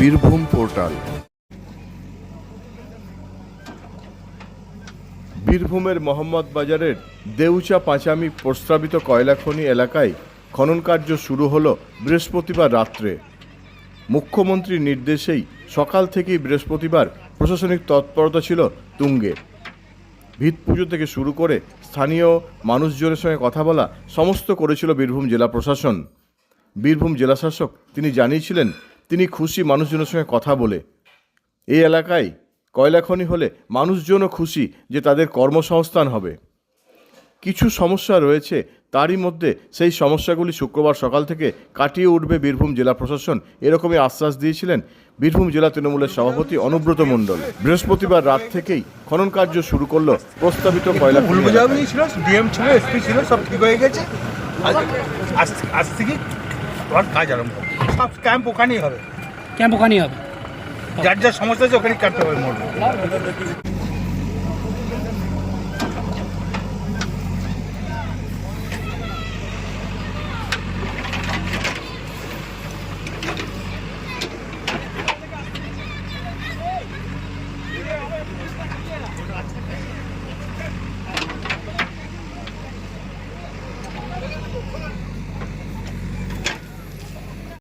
Birbhum portal. বীরভূমের মোহাম্মদ বাজারের দেউচা পাঁচামি প্রস্তাবিত কয়লা খনি এলাকায় খনন কার্য শুরু হল বৃহস্পতিবার রাত্রে। মুখ্যমন্ত্রীর নির্দেশেই সকাল থেকেই বৃহস্পতিবার প্রশাসনিক তৎপরতা ছিল তুঙ্গে। ভিত পুজো থেকে শুরু করে স্থানীয় মানুষজনের সঙ্গে কথা বলা সমস্ত করেছিল বীরভূম জেলা প্রশাসন। বীরভূম জেলাশাসক তিনি জানিয়েছিলেন তিনি খুশি মানুষজনের সঙ্গে কথা বলে এই এলাকায় কয়লা খনি হলে মানুষজনও খুশি যে তাদের কর্মসংস্থান হবে। কিছু সমস্যা রয়েছে তারই মধ্যে সেই সমস্যাগুলি শুক্রবার সকাল থেকে কাটিয়ে উঠবে বীরভূম জেলা প্রশাসন। এরকমই আশ্বাস দিয়েছিলেন বীরভূম জেলা তৃণমূলের সভাপতি অনুব্রত মণ্ডল। বৃহস্পতিবার রাত থেকেই খনন কার্য শুরু করল প্রস্তাবিত কয়লা ছিল ডিএম ছিল এসপি ছিল সব ঠিক হয়ে গেছে। আজ থেকে কাজ আরম্ভ সব ক্যাম্প ওখানেই হবে। ক্যাম্প ওখানেই হবে। যার যার সমস্যা আছে ওখানেই কাটতে হবে মোট।